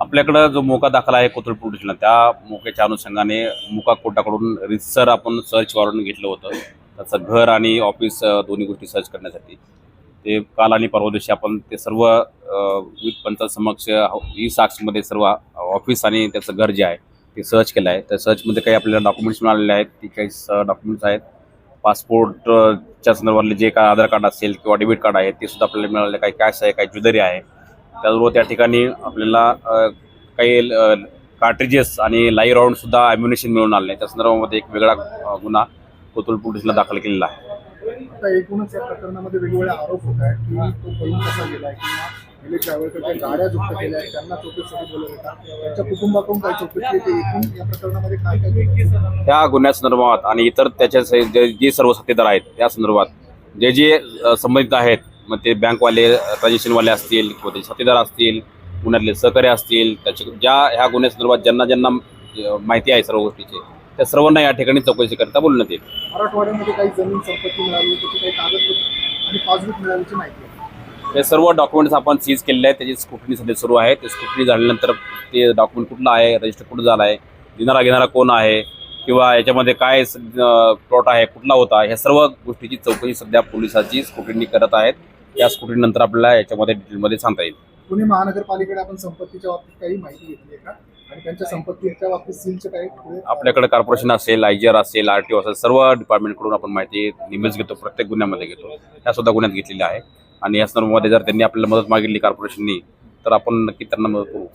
आपल्याकडं जो मोका दाखल आहे कोथरूड पोलीस त्या मोक्याच्या अनुषंगाने मुका कोर्टाकडून रितसर आपण सर्च वॉरंट घेतलं होतं. त्याचं घर आणि ऑफिस दोन्ही गोष्टी सर्च करण्यासाठी. ते काल आणि परवा दिवशी आपण ते सर्व अ, विविध पंचायत समक्ष ई साक्षमध्ये सर्व ऑफिस आणि त्याचं घर जे आहे ते सर्च केलं आहे. त्या सर्चमध्ये काही आपल्याला डॉक्युमेंट्स मिळालेले आहेत. ती काही डॉक्युमेंट्स आहेत. पासपोर्टच्या संदर्भातले जे काय आधार कार्ड असेल किंवा डेबिट कार्ड आहे ते सुद्धा आपल्याला मिळाले काही कॅश आहे काही ज्वेलरी आहे. त्याचबरोबर त्या ठिकाणी आपल्याला काही कार्ट्रिजेस आणि लाईव्ह राऊंड सुद्धा ॲम्युनेशन मिळून आले त्या संदर्भामध्ये एक वेगळा गुन्हा कोतुल पोलिसला दाखल केलेला आहे. आता एकूणच या प्रकरणामध्ये वेगवेगळे आरोप होत आहेत की तो पळून कसा गेलाय किंवा निलेश जावळकरच्या गाड्या जप्त केल्या आहेत त्यांना चौकशीसाठी बोलवलं होतं त्यांच्या कुटुंबाकडून काय चौकशी आहे? ते एकूण या प्रकरणामध्ये काय काय चौकशी त्या गुन्ह्यासंदर्भात आणि इतर त्याच्या जे सर्व साथीदार आहेत त्या संदर्भात जे जे संबंधित आहेत मग ते बँकवाले ट्रान्झॅक्शनवाले असतील किंवा ते साथीदार असतील गुन्ह्यातले सहकारी असतील त्याच्या ज्या ह्या गुन्ह्यासंदर्भात ज्यांना ज्यांना माहिती आहे सर्व गोष्टीची त्या सर्वांना या ठिकाणी चौकशी करता बोलण्यात येईल. मराठवाड्यामध्ये काही जमीन संपत्ती मिळाली त्याची काही कागदपत्र आणि पासबुक मिळाल्याची माहिती आहे. हे सर्व डॉक्युमेंट्स आपण सीज केलेले आहेत त्याची स्क्रुटनी सध्या सुरू आहे. ते स्क्रुटनी झाल्यानंतर ते डॉक्युमेंट कुठलं आहे रजिस्टर कुठं झालं आहे देणारा घेणारा कोण आहे किंवा याच्यामध्ये काय प्लॉट आहे कुठला होता ह्या सर्व गोष्टीची चौकशी सध्या पोलिसाची स्क्रुटनी करत आहेत. या स्क्रुटनीनंतर आपल्याला याच्यामध्ये डिटेलमध्ये सांगता येईल. पुणे महानगरपालिकेकडे आपण संपत्तीच्या बाबतीत काही माहिती घेतली आहे का? आणि त्यांच्या संपत्तीच्या बाबतीत सीलचे काही पुढे? आपल्याकडे कॉर्पोरेशन असेल आय जी आर असेल आर टी ओ असेल सर्व डिपार्टमेंटकडून आपण माहिती नेहमीच घेतो प्रत्येक गुन्ह्यामध्ये घेतो. त्या सुद्धा गुन्ह्यात घेतलेल्या आहे आणि या संदर्भामध्ये जर त्यांनी आपल्याला मदत मागितली कॉर्पोरेशननी तर आपण नक्की त्यांना मदत करू.